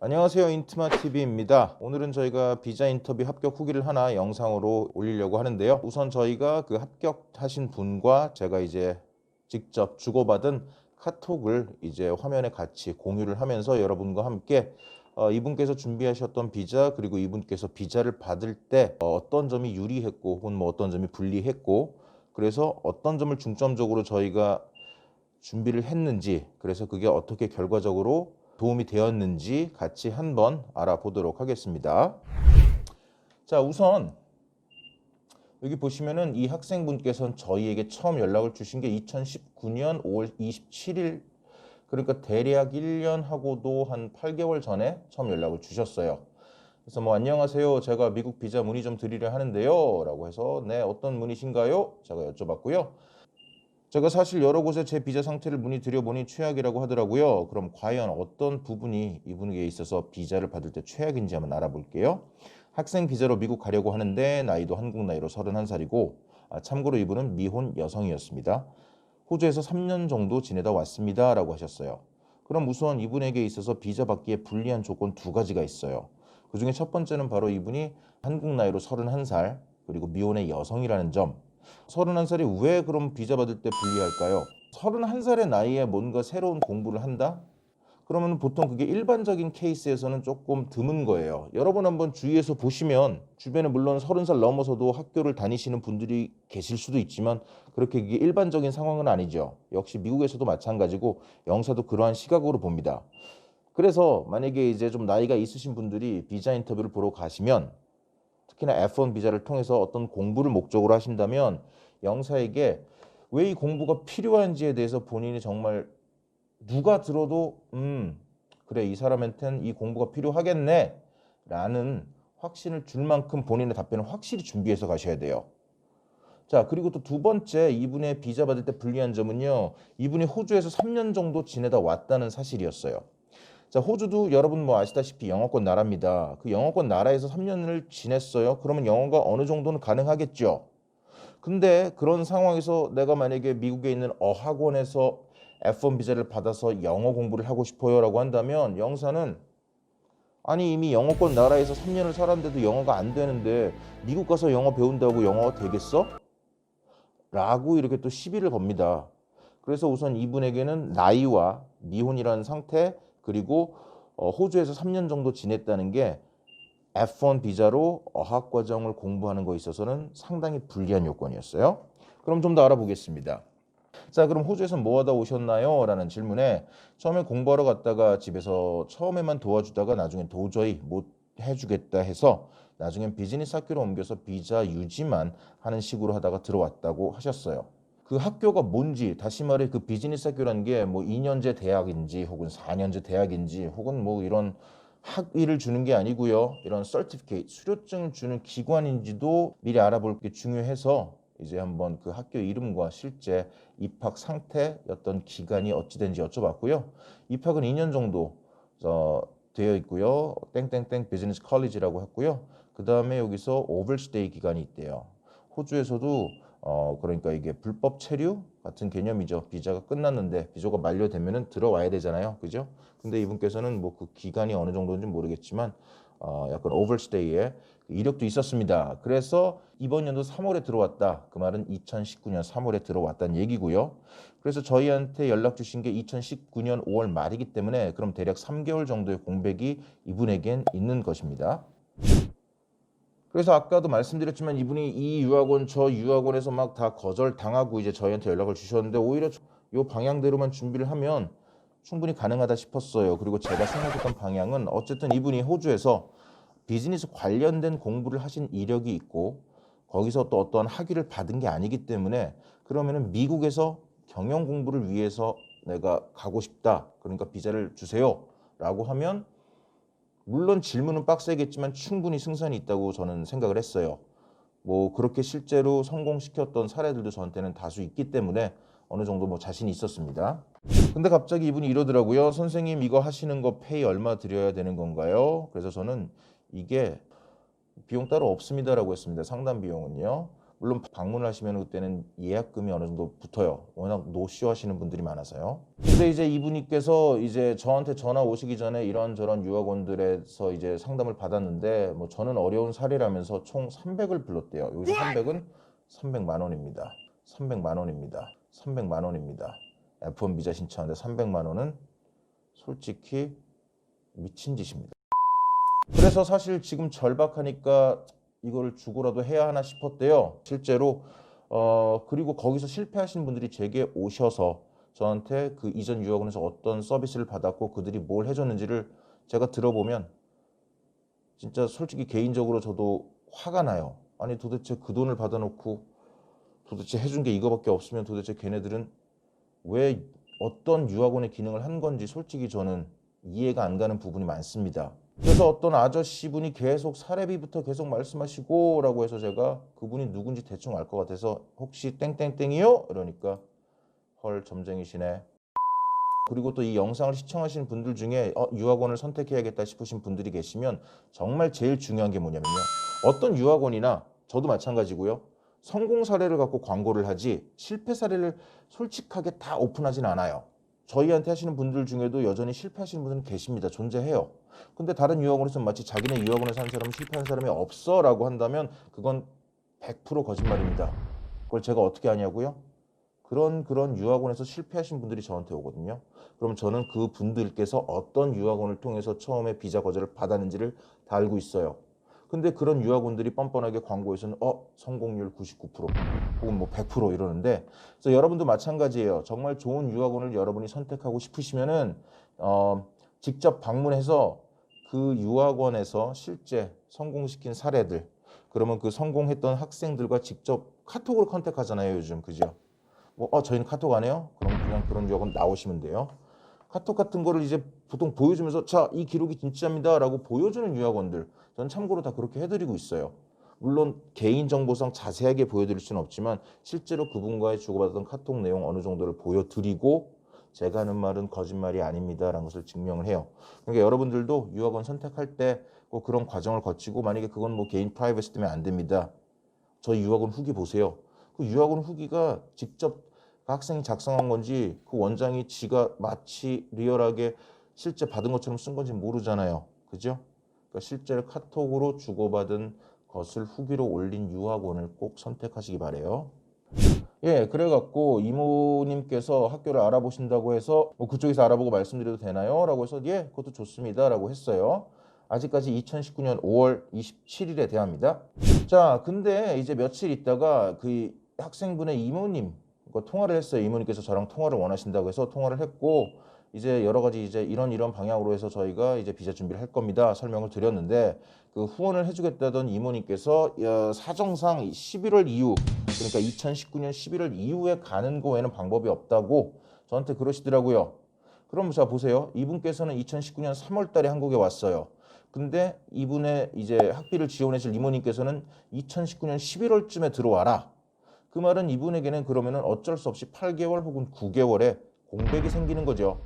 안녕하세요 인트마TV입니다. 오늘은 저희가 비자 인터뷰 합격 후기를 하나 영상으로 올리려고 하는데요. 우선 저희가 그 합격하신 분과 제가 이제 직접 주고받은 카톡을 이제 화면에 같이 공유를 하면서 여러분과 함께 어, 이분께서 준비하셨던 비자 그리고 이분께서 비자를 받을 때 어, 어떤 점이 유리했고 혹은 뭐 어떤 점이 불리했고 그래서 어떤 점을 중점적으로 저희가 준비를 했는지 그래서 그게 어떻게 결과적으로 도움이 되었는지 같이 한번 알아보도록 하겠습니다. 자, 우선 여기 보시면은 이 학생분께서는 저희에게 처음 연락을 주신 게 2019년 5월 27일 그러니까 대략 1년 하고도 한 8개월 전에 처음 연락을 주셨어요. 그래서 뭐 안녕하세요. 제가 미국 비자 문의 좀 드리려 하는데요. 라고 해서 네, 어떤 문의신가요? 제가 여쭤봤고요. 제가 사실 여러 곳에 제 비자 상태를 문의 드려보니 최악이라고 하더라고요. 그럼 과연 어떤 부분이 이분에게 있어서 비자를 받을 때 최악인지 한번 알아볼게요. 학생 비자로 미국 가려고 하는데 나이도 한국 나이로 31살이고 아, 참고로 이분은 미혼 여성이었습니다. 호주에서 3년 정도 지내다 왔습니다. 라고 하셨어요. 그럼 우선 이분에게 있어서 비자 받기에 불리한 조건 두 가지가 있어요. 그 중에 첫 번째는 바로 이분이 한국 나이로 31살 그리고 미혼의 여성이라는 점 31살이 왜 그럼 비자 받을 때 불리할까요? 31살의 나이에 뭔가 새로운 공부를 한다? 그러면 보통 그게 일반적인 케이스에서는 조금 드문 거예요. 여러분 한번 주위에서 보시면 주변에 물론 30살 넘어서도 학교를 다니시는 분들이 계실 수도 있지만 그렇게 이게 일반적인 상황은 아니죠. 역시 미국에서도 마찬가지고 영사도 그러한 시각으로 봅니다. 그래서 만약에 이제 좀 나이가 있으신 분들이 비자 인터뷰를 보러 가시면 특히나 F1 비자를 통해서 어떤 공부를 목적으로 하신다면 영사에게 왜 이 공부가 필요한지에 대해서 본인이 정말 누가 들어도 음 그래 이 사람한테는 이 공부가 필요하겠네 라는 확신을 줄 만큼 본인의 답변을 확실히 준비해서 가셔야 돼요. 자 그리고 또 두 번째 이분의 비자 받을 때 불리한 점은요 이분이 호주에서 3년 정도 지내다 왔다는 사실이었어요. 자, 호주도 여러분 뭐 아시다시피 영어권 나라입니다. 그 영어권 나라에서 3년을 지냈어요. 그러면 영어가 어느 정도는 가능하겠죠. 근데 그런 상황에서 내가 만약에 미국에 있는 어학원에서 F1 비자를 받아서 영어 공부를 하고 싶어요라고 한다면 영사는 아니 이미 영어권 나라에서 3년을 살았는데도 영어가 안 되는데 미국 가서 영어 배운다고 영어가 되겠어? 라고 이렇게 또 시비를 겁니다. 그래서 우선 이분에게는 나이와 미혼이라는 상태 그리고 어, 호주에서 3년 정도 지냈다는 게 F1 비자로 어학 과정을 공부하는 거에 있어서는 상당히 불리한 요건이었어요. 그럼 좀 더 알아보겠습니다. 자, 그럼 호주에서 뭐 하다 오셨나요? 라는 질문에 처음에 공부하러 갔다가 집에서 처음에만 도와주다가 나중에 도저히 못 해주겠다 해서 나중엔 비즈니스 학교로 옮겨서 비자 유지만 하는 식으로 하다가 들어왔다고 하셨어요. 그 학교가 뭔지 다시 말해 그 비즈니스 학교라는 게 뭐 2년제 대학인지 혹은 4년제 대학인지 혹은 뭐 이런 학위를 주는 게 아니고요. 이런 서티피케이트 수료증 주는 기관인지도 미리 알아볼 게 중요해서 이제 한번 그 학교 이름과 실제 입학 상태였던 기간이 어찌 된지 여쭤봤고요. 입학은 2년 정도 어, 되어 있고요. 땡땡땡 비즈니스 컬리지라고 했고요. 그 다음에 여기서 오버스테이 기간이 있대요. 호주에서도 어 그러니까 이게 불법 체류 같은 개념이죠. 비자가 끝났는데 비자가 만료되면은 들어와야 되잖아요. 그죠? 근데 이분께서는 뭐 그 기간이 어느 정도인지 모르겠지만 어 약간 오버스테이에 이력도 있었습니다. 그래서 이번 연도 3월에 들어왔다. 그 말은 2019년 3월에 들어왔다는 얘기고요. 그래서 저희한테 연락 주신 게 2019년 5월 말이기 때문에 그럼 대략 3개월 정도의 공백이 이분에겐 있는 것입니다. 그래서 아까도 말씀드렸지만 이분이 이 유학원 저 유학원에서 막 다 거절 당하고 이제 저희한테 연락을 주셨는데 오히려 요 방향대로만 준비를 하면 충분히 가능하다 싶었어요. 그리고 제가 생각했던 방향은 어쨌든 이분이 호주에서 비즈니스 관련된 공부를 하신 이력이 있고 거기서 또 어떠한 학위를 받은 게 아니기 때문에 그러면은 미국에서 경영 공부를 위해서 내가 가고 싶다. 그러니까 비자를 주세요 라고 하면 물론 질문은 빡세겠지만 충분히 승산이 있다고 저는 생각을 했어요. 뭐 그렇게 실제로 성공시켰던 사례들도 저한테는 다수 있기 때문에 어느 정도 뭐 자신이 있었습니다. 근데 갑자기 이분이 이러더라고요. 선생님 이거 하시는 거 페이 얼마 드려야 되는 건가요? 그래서 저는 이게 비용 따로 없습니다라고 했습니다. 상담 비용은요. 물론 방문을 하시면 그때는 예약금이 어느 정도 붙어요. 워낙 노쇼 하시는 분들이 많아서요. 근데 이제 이분께서 이제 저한테 전화 오시기 전에 이런저런 유학원들에서 이제 상담을 받았는데 뭐 저는 어려운 사례라면서 총 300을 불렀대요. 여기서 300은 300만 원입니다. 300만 원입니다. 300만 원입니다. F1 비자 신청하는데 300만 원은 솔직히 미친 짓입니다. 그래서 사실 지금 절박하니까 이거를 주고라도 해야 하나 싶었대요. 실제로 어 그리고 거기서 실패하신 분들이 제게 오셔서 저한테 그 이전 유학원에서 어떤 서비스를 받았고 그들이 뭘 해줬는지를 제가 들어보면 진짜 솔직히 개인적으로 저도 화가 나요. 아니 도대체 그 돈을 받아놓고 도대체 해준 게 이거밖에 없으면 도대체 걔네들은 왜 어떤 유학원의 기능을 한 건지 솔직히 저는 이해가 안 가는 부분이 많습니다. 그래서 어떤 아저씨 분이 계속 사례비부터 계속 말씀하시고 라고 해서 제가 그분이 누군지 대충 알 것 같아서 혹시 땡땡땡이요? 이러니까 헐 점쟁이시네. 그리고 또 이 영상을 시청하시는 분들 중에 어, 유학원을 선택해야겠다 싶으신 분들이 계시면 정말 제일 중요한 게 뭐냐면요. 어떤 유학원이나 저도 마찬가지고요. 성공 사례를 갖고 광고를 하지 실패 사례를 솔직하게 다 오픈하진 않아요. 저희한테 하시는 분들 중에도 여전히 실패하시는 분들은 계십니다. 존재해요. 근데 다른 유학원에서는 마치 자기네 유학원에서 한 사람은 실패한 사람이 없어라고 한다면 그건 100% 거짓말입니다. 그걸 제가 어떻게 아냐고요? 그런 그런 유학원에서 실패하신 분들이 저한테 오거든요. 그럼 저는 그 분들께서 어떤 유학원을 통해서 처음에 비자 거절을 받았는지를 다 알고 있어요. 근데 그런 유학원들이 뻔뻔하게 광고에서는 어 성공률 99% 혹은 뭐 100% 이러는데 그래서 여러분도 마찬가지예요. 정말 좋은 유학원을 여러분이 선택하고 싶으시면은 어 직접 방문해서 그 유학원에서 실제 성공시킨 사례들 그러면 그 성공했던 학생들과 직접 카톡으로 컨택하잖아요 요즘 그죠? 뭐 어 저희는 카톡 안 해요? 그럼 그냥 그런 유학원 나오시면 돼요. 카톡 같은 거를 이제 보통 보여주면서 자 이 기록이 진짜입니다라고 보여주는 유학원들 전 참고로 다 그렇게 해드리고 있어요. 물론 개인 정보상 자세하게 보여드릴 수는 없지만 실제로 그분과의 주고받았던 카톡 내용 어느 정도를 보여드리고 제가 하는 말은 거짓말이 아닙니다라는 것을 증명을 해요. 그러니까 여러분들도 유학원 선택할 때 꼭 그런 과정을 거치고 만약에 그건 뭐 개인 프라이버시 때문에 안 됩니다. 저희 유학원 후기 보세요. 그 유학원 후기가 직접 그 학생이 작성한 건지 그 원장이 지가 마치 리얼하게 실제 받은 것처럼 쓴 건지 모르잖아요. 그죠? 그러니까 실제로 카톡으로 주고받은 것을 후기로 올린 유학원을 꼭 선택하시기 바래요. 예, 그래갖고 이모님께서 학교를 알아보신다고 해서 뭐 그쪽에서 알아보고 말씀드려도 되나요? 라고 해서 예, 그것도 좋습니다. 라고 했어요. 아직까지 2019년 5월 27일에 대합니다. 자, 근데 이제 며칠 있다가 그 학생분의 이모님 과 통화를 했어요. 이모님께서 저랑 통화를 원하신다고 해서 통화를 했고 이제 여러 가지 이제 이런 이런 방향으로 해서 저희가 이제 비자 준비를 할 겁니다. 설명을 드렸는데 그 후원을 해주겠다던 이모님께서 어, 사정상 11월 이후 그러니까 2019년 11월 이후에 가는 거 외에는 방법이 없다고 저한테 그러시더라고요. 그럼 자 보세요. 이분께서는 2019년 3월 달에 한국에 왔어요. 근데 이분의 이제 학비를 지원해 줄 이모님께서는 2019년 11월쯤에 들어와라. 그 말은 이분에게는 그러면은 어쩔 수 없이 8개월 혹은 9개월에 공백이 생기는 거죠.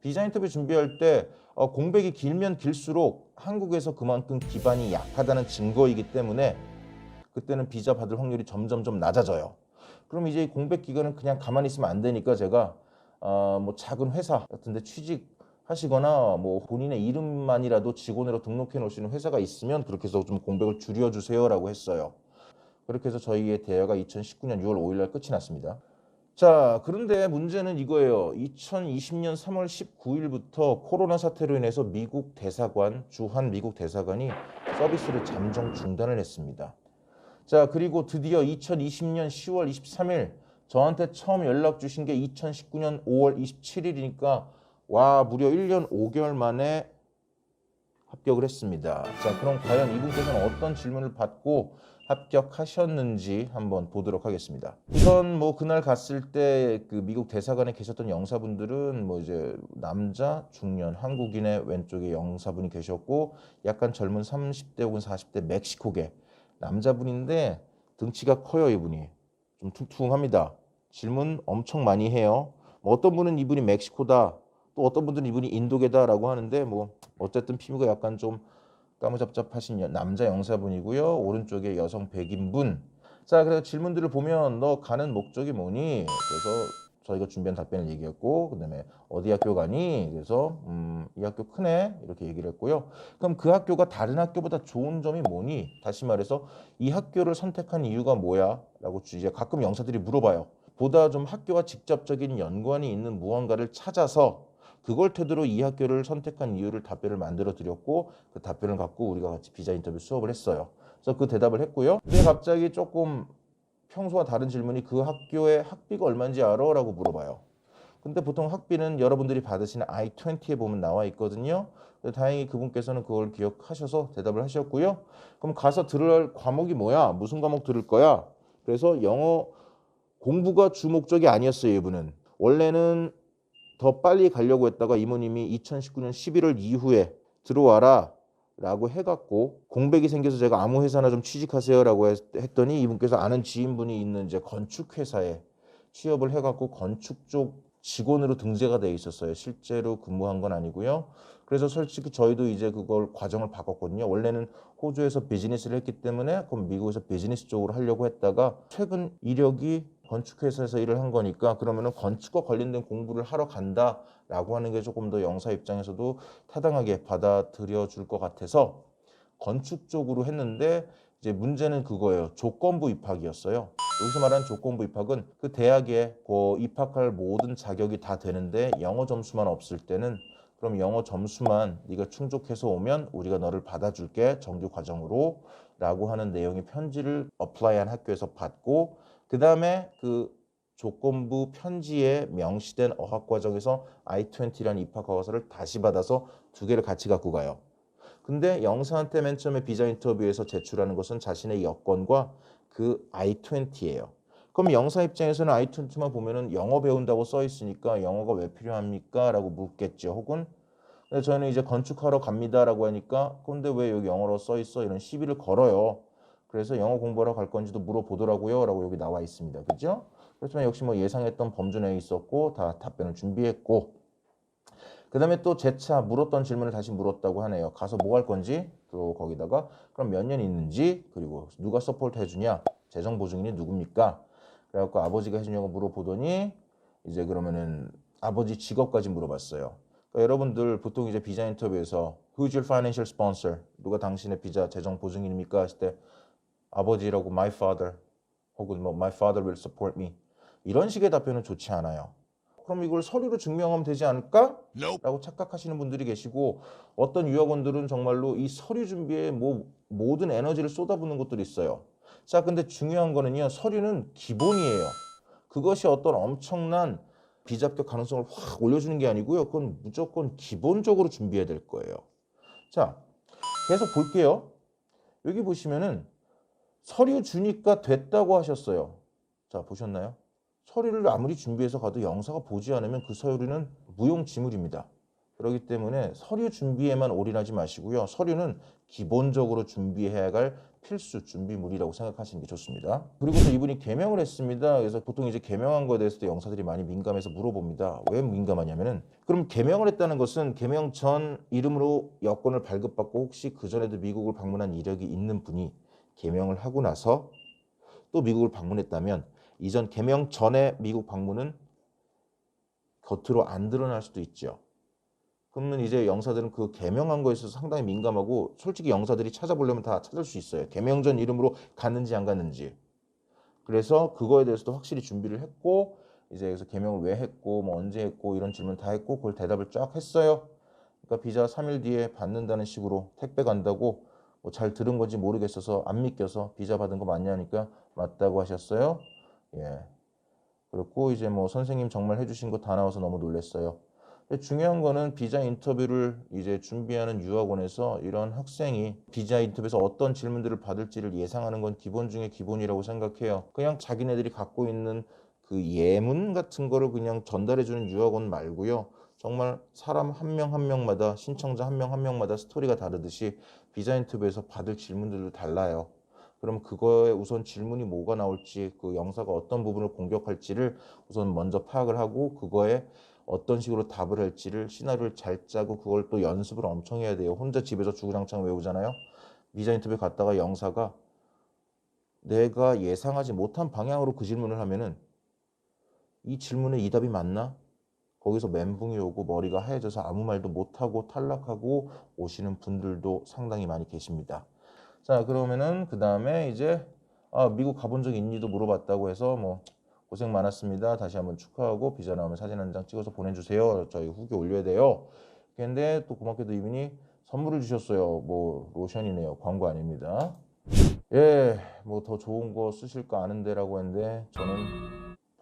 비자 인터뷰 준비할 때 어, 공백이 길면 길수록 한국에서 그만큼 기반이 약하다는 증거이기 때문에 그때는 비자 받을 확률이 점점 점 낮아져요. 그럼 이제 공백 기간은 그냥 가만히 있으면 안 되니까 제가 어, 뭐 작은 회사 같은데 취직 하시거나 뭐 본인의 이름만이라도 직원으로 등록해 놓으시는 회사가 있으면 그렇게 해서 좀 공백을 줄여 주세요라고 했어요. 그렇게 해서 저희의 대회가 2019년 6월 5일 날 끝이 났습니다. 자, 그런데 문제는 이거예요. 2020년 3월 19일부터 코로나 사태로 인해서 미국 대사관, 주한 미국 대사관이 서비스를 잠정 중단을 했습니다. 자, 그리고 드디어 2020년 10월 23일 저한테 처음 연락 주신 게 2019년 5월 27일이니까 와, 무려 1년 5개월 만에 합격을 했습니다. 자, 그럼 과연 이분께서는 어떤 질문을 받고 합격하셨는지 한번 보도록 하겠습니다. 우선 뭐 그날 갔을 때 그 미국 대사관에 계셨던 영사분들은 뭐 이제 남자 중년 한국인의 왼쪽에 영사분이 계셨고 약간 젊은 30대 혹은 40대 멕시코계 남자분인데 등치가 커요 이분이 좀 퉁퉁합니다. 질문 엄청 많이 해요. 뭐 어떤 분은 이분이 멕시코다 또 어떤 분들은 이분이 인도계다라고 하는데 뭐 어쨌든 피부가 약간 좀 까무잡잡하신 여- 남자 영사분이고요. 오른쪽에 여성 백인분. 자, 그래서 질문들을 보면 너 가는 목적이 뭐니? 그래서 저희가 준비한 답변을 얘기했고, 그다음에 어디 학교 가니? 그래서 음, 이 학교 크네 이렇게 얘기를 했고요. 그럼 그 학교가 다른 학교보다 좋은 점이 뭐니? 다시 말해서 이 학교를 선택한 이유가 뭐야?라고 이제 가끔 영사들이 물어봐요. 보다 좀 학교와 직접적인 연관이 있는 무언가를 찾아서 그걸 토대로 이 학교를 선택한 이유를 답변을 만들어 드렸고 그 답변을 갖고 우리가 같이 비자 인터뷰 수업을 했어요. 그래서 그 대답을 했고요. 근데 갑자기 조금 평소와 다른 질문이 그 학교의 학비가 얼마인지 알아? 라고 물어봐요. 근데 보통 학비는 여러분들이 받으시는 I-20에 보면 나와 있거든요. 다행히 그분께서는 그걸 기억하셔서 대답을 하셨고요. 그럼 가서 들을 과목이 뭐야? 무슨 과목 들을 거야? 그래서 영어 공부가 주 목적이 아니었어요, 이분은. 원래는 더 빨리 가려고 했다가 이모님이 2019년 11월 이후에 들어와라 라고 해갖고 공백이 생겨서 제가 아무 회사나 좀 취직하세요 라고 했더니 이분께서 아는 지인분이 있는 이제 건축회사에 취업을 해갖고 건축 쪽 직원으로 등재가 돼 있었어요. 실제로 근무한 건 아니고요. 그래서 솔직히 저희도 이제 그걸 과정을 바꿨거든요. 원래는 호주에서 비즈니스를 했기 때문에 그럼 미국에서 비즈니스 쪽으로 하려고 했다가 최근 이력이 건축회사에서 일을 한 거니까 그러면은 건축과 관련된 공부를 하러 간다라고 하는 게 조금 더 영사 입장에서도 타당하게 받아들여 줄 것 같아서 건축 쪽으로 했는데 이제 문제는 그거예요. 조건부 입학이었어요. 여기서 말하는 조건부 입학은 그 대학에 그 입학할 모든 자격이 다 되는데 영어 점수만 없을 때는 그럼 영어 점수만 네가 충족해서 오면 우리가 너를 받아줄게 정규 과정으로 라고 하는 내용의 편지를 어플라이한 학교에서 받고 그 다음에 그 조건부 편지에 명시된 어학 과정에서 I-20라는 입학 허가서를 다시 받아서 두 개를 같이 갖고 가요. 근데 영사한테 맨 처음에 비자 인터뷰에서 제출하는 것은 자신의 여권과 그 I-20예요. 그럼 영사 입장에서는 I-20만 보면은 영어 배운다고 써 있으니까 영어가 왜 필요합니까? 라고 묻겠죠. 혹은 저는 이제 건축하러 갑니다라고 하니까 근데 왜 여기 영어로 써 있어? 이런 시비를 걸어요. 그래서 영어 공부하러 갈 건지도 물어보더라고요. 라고 여기 나와 있습니다. 그죠? 그렇지만 역시 뭐 예상했던 범주 내에 있었고 다 답변을 준비했고 그 다음에 또 재차 물었던 질문을 다시 물었다고 하네요. 가서 뭐 할 건지 또 거기다가 그럼 몇 년 있는지 그리고 누가 서포트 해주냐 재정 보증인이 누굽니까? 그래갖고 아버지가 해주냐고 물어보더니 이제 그러면은 아버지 직업까지 물어봤어요. 그러니까 여러분들 보통 이제 비자 인터뷰에서 Who's your financial sponsor? 누가 당신의 비자 재정 보증인입니까? 했을 때 아버지라고 my father 혹은 뭐 my father will support me 이런 식의 답변은 좋지 않아요. 그럼 이걸 서류로 증명하면 되지 않을까? 라고 착각하시는 분들이 계시고 어떤 유학원들은 정말로 이 서류 준비에 뭐 모든 에너지를 쏟아붓는 것들이 있어요. 자, 근데 중요한 거는요. 서류는 기본이에요. 그것이 어떤 엄청난 비자격 가능성을 확 올려주는 게 아니고요. 그건 무조건 기본적으로 준비해야 될 거예요. 자, 계속 볼게요. 여기 보시면은 서류 주니까 됐다고 하셨어요. 자, 보셨나요? 서류를 아무리 준비해서 가도 영사가 보지 않으면 그 서류는 무용지물입니다. 그렇기 때문에 서류 준비에만 올인하지 마시고요. 서류는 기본적으로 준비해야 할 필수 준비물이라고 생각하시는 게 좋습니다. 그리고 또 이분이 개명을 했습니다. 그래서 보통 이제 개명한 거에 대해서도 영사들이 많이 민감해서 물어봅니다. 왜 민감하냐면은 그럼 개명을 했다는 것은 개명 전 이름으로 여권을 발급받고 혹시 그 전에도 미국을 방문한 이력이 있는 분이 개명을 하고 나서 또 미국을 방문했다면 이전 개명 전에 미국 방문은 겉으로 안 드러날 수도 있죠. 그러면 이제 영사들은 그 개명한 거에 있어서 상당히 민감하고 솔직히 영사들이 찾아보려면 다 찾을 수 있어요. 개명 전 이름으로 갔는지 안 갔는지. 그래서 그거에 대해서도 확실히 준비를 했고 이제 그래서 개명을 왜 했고 뭐 언제 했고 이런 질문 다 했고 그걸 대답을 쫙 했어요. 그러니까 비자 3일 뒤에 받는다는 식으로 택배 간다고 뭐 잘 들은 건지 모르겠어서 안 믿겨서 비자 받은 거 맞냐니까 맞다고 하셨어요. 예. 그렇고 이제 뭐 선생님 정말 해주신 거 다 나와서 너무 놀랐어요. 중요한 거는 비자 인터뷰를 이제 준비하는 유학원에서 이런 학생이 비자 인터뷰에서 어떤 질문들을 받을지를 예상하는 건 기본 중에 기본이라고 생각해요. 그냥 자기네들이 갖고 있는 그 예문 같은 거를 그냥 전달해 주는 유학원 말고요. 정말 사람 한 명한 명마다 신청자 한명한 명마다 스토리가 다르듯이 비자 인터뷰에서 받을 질문들도 달라요. 그럼 그거에 우선 질문이 뭐가 나올지 그 영사가 어떤 부분을 공격할지를 우선 먼저 파악을 하고 그거에 어떤 식으로 답을 할지를 시나리오를 잘 짜고 그걸 또 연습을 엄청 해야 돼요. 혼자 집에서 주구장창 외우잖아요. 비자 인터뷰 갔다가 영사가 내가 예상하지 못한 방향으로 그 질문을 하면은 이 질문에 이 답이 맞나? 거기서 멘붕이 오고 머리가 하얘져서 아무 말도 못하고 탈락하고 오시는 분들도 상당히 많이 계십니다. 자 그러면은 그 다음에 이제 아 미국 가본 적 있니도 물어봤다고 해서 뭐 고생 많았습니다. 다시 한번 축하하고 비자 나오면 사진 한 장 찍어서 보내주세요. 저희 후기 올려야 돼요. 근데 또 고맙게도 이분이 선물을 주셨어요. 뭐 로션이네요. 광고 아닙니다. 예, 뭐 더 좋은 거 쓰실까 아는데라고 했는데 저는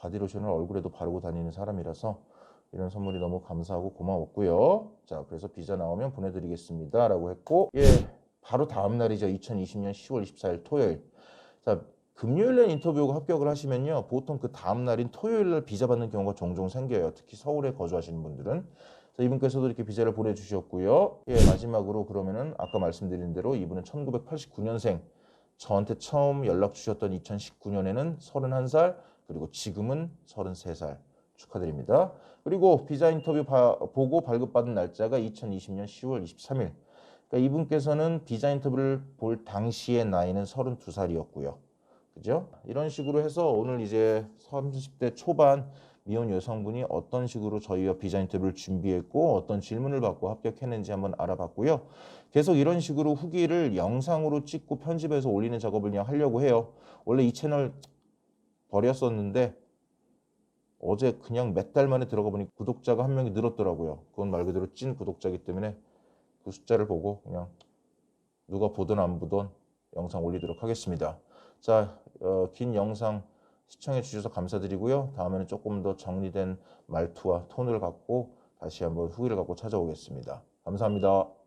바디로션을 얼굴에도 바르고 다니는 사람이라서 이런 선물이 너무 감사하고 고마웠고요. 자, 그래서 비자 나오면 보내드리겠습니다 라고 했고, 예, 바로 다음 날이죠. 2020년 10월 24일 토요일. 자, 금요일에 인터뷰하고 합격을 하시면요, 보통 그 다음 날인 토요일 날 비자 받는 경우가 종종 생겨요. 특히 서울에 거주하시는 분들은. 자, 이분께서도 이렇게 비자를 보내주셨고요. 예, 마지막으로 그러면은 아까 말씀드린 대로 이분은 1989년생. 저한테 처음 연락 주셨던 2019년에는 31살, 그리고 지금은 33살. 축하드립니다. 그리고 비자 인터뷰 바- 보고 발급받은 날짜가 2020년 10월 23일. 그러니까 이분께서는 비자 인터뷰를 볼 당시의 나이는 32살이었고요. 그죠? 이런 식으로 해서 오늘 이제 30대 초반 미혼 여성분이 어떤 식으로 저희와 비자 인터뷰를 준비했고 어떤 질문을 받고 합격했는지 한번 알아봤고요. 계속 이런 식으로 후기를 영상으로 찍고 편집해서 올리는 작업을 그냥 하려고 해요. 원래 이 채널 버렸었는데 어제 그냥 몇 달 만에 들어가 보니 구독자가 한 명이 늘었더라고요. 그건 말 그대로 찐 구독자이기 때문에 그 숫자를 보고 그냥 누가 보든 안 보든 영상 올리도록 하겠습니다. 자, 어, 긴 영상 시청해 주셔서 감사드리고요. 다음에는 조금 더 정리된 말투와 톤을 갖고 다시 한번 후기를 갖고 찾아오겠습니다. 감사합니다.